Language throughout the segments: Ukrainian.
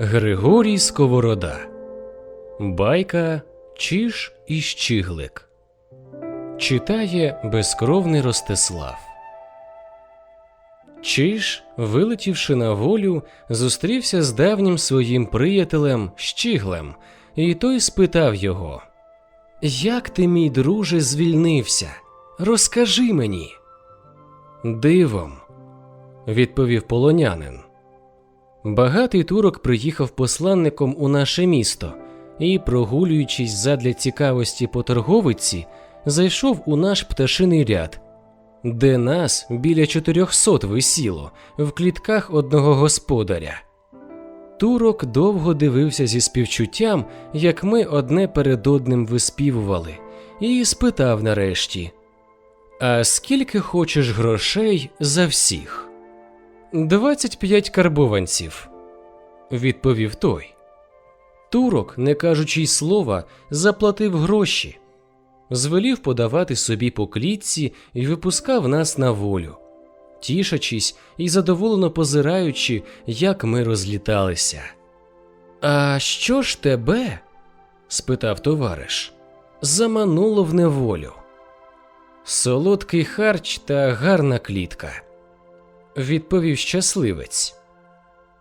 Григорій Сковорода Байка Чиж і Щиглик Читає безкровний Ростислав. Чиж, вилетівши на волю, зустрівся з давнім своїм приятелем Щиглем, і той спитав його: Як ти, мій друже, звільнився? Розкажи мені. Дивом, відповів полонянин. Багатий турок приїхав посланником у наше місто і, прогулюючись задля цікавості по торговиці, зайшов у наш пташиний ряд, де нас біля чотирьохсот висіло в клітках одного господаря. Турок довго дивився зі співчуттям, як ми одне перед одним виспівували, і спитав нарешті: А скільки хочеш грошей за всіх? Двадцять п'ять карбованців, відповів той. Турок, не кажучи й слова, заплатив гроші, звелів подавати собі по клітці і випускав нас на волю, тішачись і задоволено позираючи, як ми розліталися. А що ж тебе? спитав товариш. Замануло в неволю. Солодкий харч та гарна клітка відповів щасливець.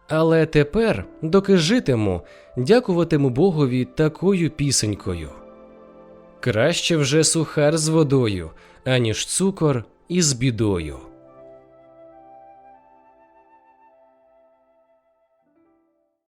Але тепер, доки житиму, дякуватиму Богові такою пісенькою. Краще вже сухар з водою, аніж цукор із бідою.